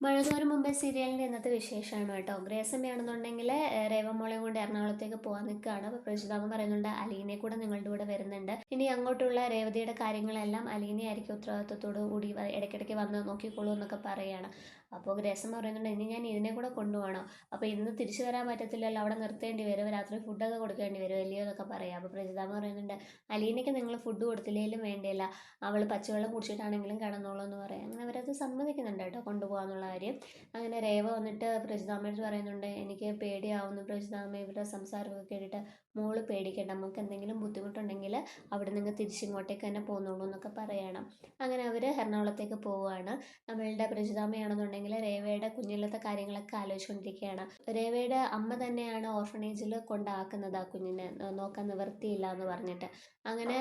മഴതോറും മുമ്പേ സീരിയലിന്റെ ഇന്നത്തെ വിശേഷമാണ് കേട്ടോ. ഗ്രേസമ്മയാണെന്നുണ്ടെങ്കിൽ രേവമോളെ കൊണ്ട് എറണാകുളത്തേക്ക് പോകാൻ നിൽക്കുകയാണ്. അപ്പോൾ പ്രജിതാമ പറയുന്നുണ്ട് അലീനെ കൂടെ നിങ്ങളുടെ കൂടെ വരുന്നുണ്ട്. ഇനി അങ്ങോട്ടുള്ള രേവതിയുടെ കാര്യങ്ങളെല്ലാം അലീനെ ആയിരിക്കും ഉത്തരവാദിത്വത്തോടു കൂടി ഇടയ്ക്കിടയ്ക്ക് വന്ന് നോക്കിക്കോളൂ എന്നൊക്കെ പറയുകയാണ് അപ്പോൾ ഗ്രേസമ്മ പറയുന്നുണ്ട് ഇനി ഞാൻ ഇതിനെ കൂടെ കൊണ്ടുപോകണം. അപ്പോൾ ഇന്ന് തിരിച്ചു വരാൻ പറ്റത്തില്ലല്ലോ അവിടെ നിർത്തേണ്ടി വരും രാത്രി ഫുഡൊക്കെ കൊടുക്കേണ്ടി വരും അല്ലയോ എന്നൊക്കെ പറയാം. അപ്പോൾ പ്രജിതാമ്മ പറയുന്നുണ്ട് അലീനയ്ക്ക് നിങ്ങൾ ഫുഡ് കൊടുത്തില്ലെങ്കിലും വേണ്ടിയില്ല അവൾ പച്ചവെള്ളം കുടിച്ചിട്ടാണെങ്കിലും കിടന്നോളൂ എന്ന് പറയാം. അങ്ങനെ അവരത് സമ്മതിക്കുന്നുണ്ട് കേട്ടോ കൊണ്ടുപോകാന്നുള്ള കാര്യം. അങ്ങനെ രേവ വന്നിട്ട് പ്രജിതാമ്മയോട് പറയുന്നുണ്ട് എനിക്ക് പേടിയാവുന്നു പ്രജിതാമ്മ ഇവരുടെ സംസാരമൊക്കെ കേട്ടിട്ട് മോൾ പേടിക്കേണ്ട നമുക്ക് എന്തെങ്കിലും ബുദ്ധിമുട്ടുണ്ടെങ്കിൽ അവിടെ നിന്ന് തിരിച്ചിങ്ങോട്ടേക്ക് തന്നെ പോന്നോളൂ എന്നൊക്കെ പറയണം. അങ്ങനെ അവർ എറണാകുളത്തേക്ക് പോവുകയാണ്. നമ്മളുടെ പ്രജിതാമ്മയാണെന്നുണ്ടെങ്കിൽ രേവയുടെ കുഞ്ഞിലത്തെ കാര്യങ്ങളൊക്കെ ആലോചിച്ചുകൊണ്ടിരിക്കുകയാണ്. രേവയുടെ അമ്മ തന്നെയാണ് ഓർഫനേജിൽ കൊണ്ടാക്കുന്നത് ആ കുഞ്ഞിനെ. നോക്കാൻ നിവൃത്തിയില്ല എന്ന് പറഞ്ഞിട്ട്. അങ്ങനെ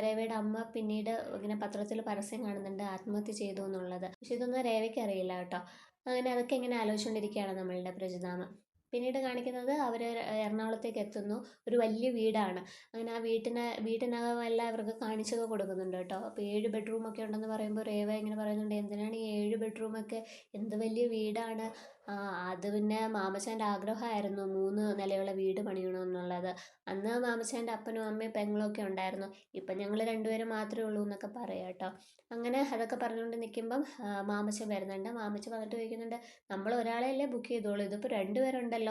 രേവയുടെ അമ്മ പിന്നീട് ഇങ്ങനെ പത്രത്തിൽ പരസ്യം കാണുന്നുണ്ട് ആത്മഹത്യ ചെയ്തു എന്നുള്ളത്. പക്ഷെ ഇതൊന്നും രേവയ്ക്ക് അറിയില്ല കേട്ടോ. അങ്ങനെ അതൊക്കെ ഇങ്ങനെ ആലോചിച്ചുകൊണ്ടിരിക്കുകയാണ് നമ്മളുടെ പ്രജിതാമ. പിന്നീട് കാണിക്കുന്നത് അവർ എറണാകുളത്തേക്ക് എത്തുന്നു. ഒരു വലിയ വീടാണ്. അങ്ങനെ ആ വീട്ടിന് വീട്ടിനകമെല്ലാം ഇവർക്ക് കാണിച്ചൊക്കെ കൊടുക്കുന്നുണ്ട് കേട്ടോ. അപ്പോൾ ഏഴ് ബെഡ്റൂം ഒക്കെ ഉണ്ടെന്ന് പറയുമ്പോൾ രേവ ഇങ്ങനെ പറയുന്നുണ്ട് എന്തിനാണ് ഈ ഏഴ് ബെഡ്റൂം ഒക്കെ? എന്ത് വലിയ വീടാണ്? ആ, അത് പിന്നെ മാമച്ചാന്റെ ആഗ്രഹമായിരുന്നു. മൂന്ന് നിലയുള്ള വീട് പണിയണമെന്നുള്ളത്. അന്ന് മാമച്ചാന്റെ അപ്പനും അമ്മയും പെങ്ങളും ഒക്കെ ഉണ്ടായിരുന്നു. ഇപ്പം ഞങ്ങൾ രണ്ടുപേരും മാത്രമേ ഉള്ളൂ എന്നൊക്കെ പറയാം കേട്ടോ. അങ്ങനെ അതൊക്കെ പറഞ്ഞുകൊണ്ട് നിൽക്കുമ്പം മാമച്ചൻ വരുന്നുണ്ട്. മാമച്ചൻ വന്നിട്ട് ചോദിക്കുന്നുണ്ട് നമ്മൾ ഒരാളെയല്ലേ ബുക്ക് ചെയ്തോളൂ? ഇതിപ്പോൾ രണ്ടുപേരുണ്ടല്ലോ.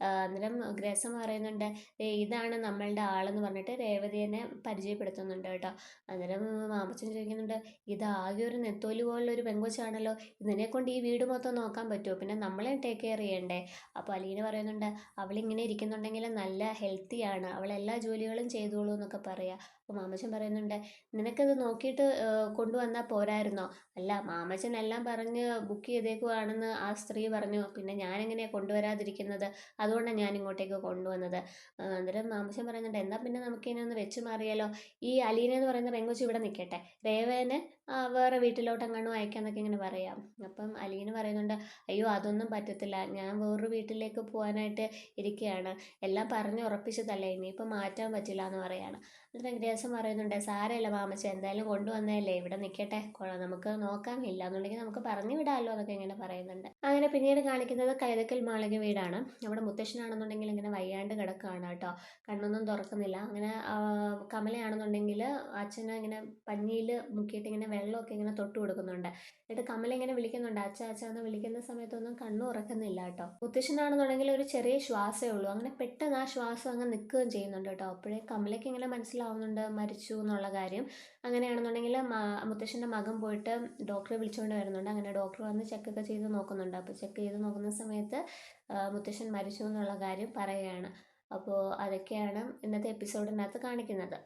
ആ, അന്നേരം ഗ്രേസം പറയുന്നുണ്ട് "ദേ ഇതാണ് നമ്മളുടെ ആളെന്ന് പറഞ്ഞിട്ട് രേവതിയെ പരിചയപ്പെടുത്തുന്നുണ്ട് കേട്ടോ. അന്നേരം മാമച്ചൻ ചോദിക്കുന്നുണ്ട് ഇത് ആകെ ഒരു നെത്തോലി പോലുള്ള ഒരു പെങ്കൊച്ചാണല്ലോ. ഇതിനെ കൊണ്ട് ഈ വീട് മൊത്തം നോക്കാൻ പറ്റുമോ പിന്നെ നമ്മളെ ടേക്ക് കെയർ ചെയ്യണ്ടേ? അപ്പോൾ അലീന പറയുന്നുണ്ട് അവളിങ്ങനെ ഇരിക്കുന്നുണ്ടെങ്കിൽ നല്ല ഹെൽത്തിയാണ് അവൾ എല്ലാ ജോലികളും ചെയ്തോളൂ എന്നൊക്കെ പറയാ. അപ്പോൾ മാമച്ചൻ പറയുന്നുണ്ട് നിനക്കത് നോക്കിയിട്ട് കൊണ്ടുവന്നാൽ പോരായിരുന്നോ? അല്ല മാമച്ചൻ എല്ലാം പറഞ്ഞ് ബുക്ക് ചെയ്തേക്കുവാണെന്ന് ആ സ്ത്രീ പറഞ്ഞു. പിന്നെ ഞാനെങ്ങനെയാണ് കൊണ്ടുവരാതിരിക്കുന്നത്? അതുകൊണ്ടാണ് ഞാൻ ഇങ്ങോട്ടേക്ക് കൊണ്ടുവന്നത് അന്നേരം മാമച്ചൻ പറയുന്നുണ്ട് എന്നാൽ പിന്നെ നമുക്ക് ഇനി ഒന്ന് വെച്ച് മാറിയാലോ? ഈ അലീന എന്ന് പറയുന്ന പെങ്കുച്ചി ഇവിടെ നിൽക്കട്ടെ. രേവേനെ വേറെ വീട്ടിലോട്ട് എങ്ങാനും അയക്കാന്നൊക്കെ ഇങ്ങനെ പറയാം. അപ്പം അലീന പറയുന്നുണ്ട് അയ്യോ അതൊന്നും പറ്റത്തില്ല. ഞാൻ വേറൊരു വീട്ടിലേക്ക് പോകാനായിട്ട് ഇരിക്കുകയാണ്. എല്ലാം പറഞ്ഞ് ഉറപ്പിച്ചതല്ലേ? ഇനിയിപ്പോൾ മാറ്റാൻ പറ്റില്ല എന്ന് പറയാണ്. എന്നിട്ട് വെങ്കടേശം പറയുന്നുണ്ട് സാരമില്ല മാമച്ച എന്തായാലും കൊണ്ടുവന്നതല്ലേ. ഇവിടെ നിൽക്കട്ടെ. നമുക്ക് നോക്കാം. ഇല്ല എന്നുണ്ടെങ്കിൽ നമുക്ക് പറഞ്ഞു വിടാമല്ലോ എന്നൊക്കെ ഇങ്ങനെ പറയുന്നുണ്ട്. അങ്ങനെ പിന്നീട് കാണിക്കുന്നത് കൈതക്കൽ മാളിക വീടാണ്. അവിടെ മുത്തശ്ശനാണെന്നുണ്ടെങ്കിൽ ഇങ്ങനെ വയ്യാണ്ട് കിടക്കുകയാണ് കേട്ടോ. കണ്ണൊന്നും തുറക്കുന്നില്ല. അങ്ങനെ കമലയാണെന്നുണ്ടെങ്കിൽ അച്ഛനെ ഇങ്ങനെ പഞ്ഞിയിൽ മുക്കിയിട്ട് ഇങ്ങനെ വെള്ളമൊക്കെ ഇങ്ങനെ തൊട്ട് കൊടുക്കുന്നുണ്ട്. എന്നിട്ട് കമല ഇങ്ങനെ വിളിക്കുന്നുണ്ട്. അച്ഛ അച്ഛ എന്ന് വിളിക്കുന്ന സമയത്തൊന്നും കണ്ണു ഉറക്കുന്നില്ല കേട്ടോ. മുത്തശ്ശനാണെന്നുണ്ടെങ്കിൽ ഒരു ചെറിയ ശ്വാസമേ ഉള്ളൂ. അങ്ങനെ പെട്ടെന്ന് ആ ശ്വാസം അങ്ങ് നിൽക്കുകയും ചെയ്യുന്നുണ്ട് കേട്ടോ. അപ്പോഴേ കമലയ്ക്ക് ഇങ്ങനെ മനസ്സിലാവുന്നുണ്ട് മരിച്ചു എന്നുള്ള കാര്യം. അങ്ങനെയാണെന്നുണ്ടെങ്കിൽ മുത്തശ്ശന്റെ മകൻ പോയിട്ട് ഡോക്ടറെ വിളിച്ചുകൊണ്ട് വരുന്നുണ്ട്. അങ്ങനെ ഡോക്ടർ വന്ന് ചെക്കൊക്കെ ചെയ്ത് നോക്കുന്നുണ്ട്. അപ്പോൾ ചെക്ക് ചെയ്ത് നോക്കുന്ന സമയത്ത് മുത്തശ്ശൻ മരിച്ചു എന്നുള്ള കാര്യം പറയുകയാണ്. അപ്പോൾ അതൊക്കെയാണ് ഇന്നത്തെ എപ്പിസോഡിനകത്ത് കാണിക്കുന്നത്.